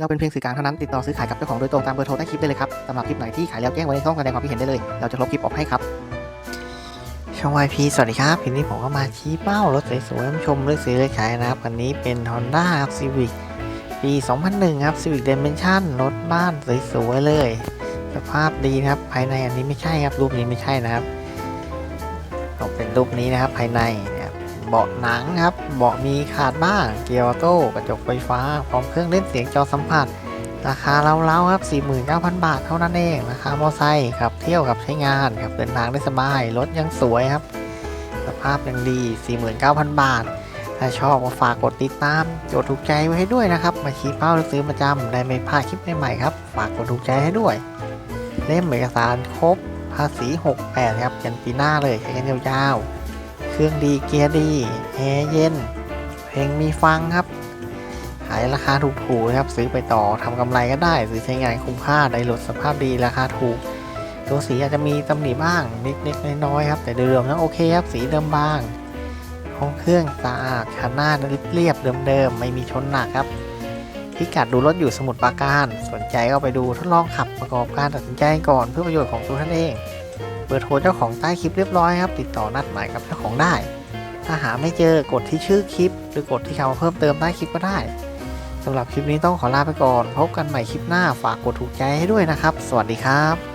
เราเป็นเพียงสื่อกลางเท่านั้นติดต่อซื้อขายกับเจ้าของโดยตรงตามเบอร์โทรใต้คลิปได้เลยครับสำหรับคลิปไหนที่ขายแล้วแจ้งไว้ในช่องแสดงความคิดเห็นได้เลย เราจะลบคลิปออกให้ครับ ช่อง YP สวัสดีครับคลิปนี้ผมก็มาชี้เป้ารถสวยๆชมเลือกซื้อเลือกขายนะครับคันนี้เป็น Honda Civic ปี 2001 ครับ Civic Dimension รถบ้านสวยๆเลย สภาพดีนะครับภายในอันนี้ไม่ใช่ครับรูปนี้ไม่ใช่นะครับเป็นรูปนี้นะครับภายใน เบาะหนังครับ เบาะมีขาดบ้าง เกียร์ออโต้กระจกไฟฟ้า พร้อมเครื่องเล่นเสียงจอสัมผัส ราคาเล้าๆครับ 49,000 บาทเท่านั้นเองราคามอไซค์ครับ เที่ยวกับใช้งานครับ เดินทางได้สบาย รถยังสวยครับ สภาพยังดี 49,000 บาท ถ้าชอบก็ฝากกดติดตามกดถูกใจไว้ให้ด้วยนะครับ มาชี้เป้าซื้อประจำได้ไม่พลาดคลิปใหม่ๆครับ ฝากกดถูกใจให้ด้วย เล่มเอกสารครบภาษี 68 ครับยันปีหน้าเลยใช้กันยาวๆ รื่องดีเกียร์ดีแอร์เย็น เพลงมีฟังครับ ขายราคาถูกๆนะครับ ซื้อไปต่อทำกำไรก็ได้หรือใช้งานคุ้มค่าได้รถสภาพดีราคาถูก ตัวสีอาจจะมีตำหนิบ้างนิดๆน้อยๆครับ แต่โดยรวมแล้วโอเคครับสีเดิมบางห้องเครื่องสะอาดคันหน้าเรียบเดิมๆไม่มีชนหนักครับพิกัดดูรถอยู่สมุทรปราการ สนใจก็ไปดูทดลองขับประกอบการตัดสินใจก่อนเพื่อประโยชน์ของตัวท่านเอง บอร์โทรเจ้าของใต้คลิปเรียบร้อยครับ ติดต่อนัดหมายกับเจ้าของได้ ถ้าหาไม่เจอกดที่ชื่อคลิป หรือกดที่คำว่าเพิ่มเติมใต้คลิปก็ได้สำหรับคลิปนี้ต้องขอลาไปก่อน พบกันใหม่คลิปหน้าฝากกดถูกใจให้ด้วยนะครับ สวัสดีครับ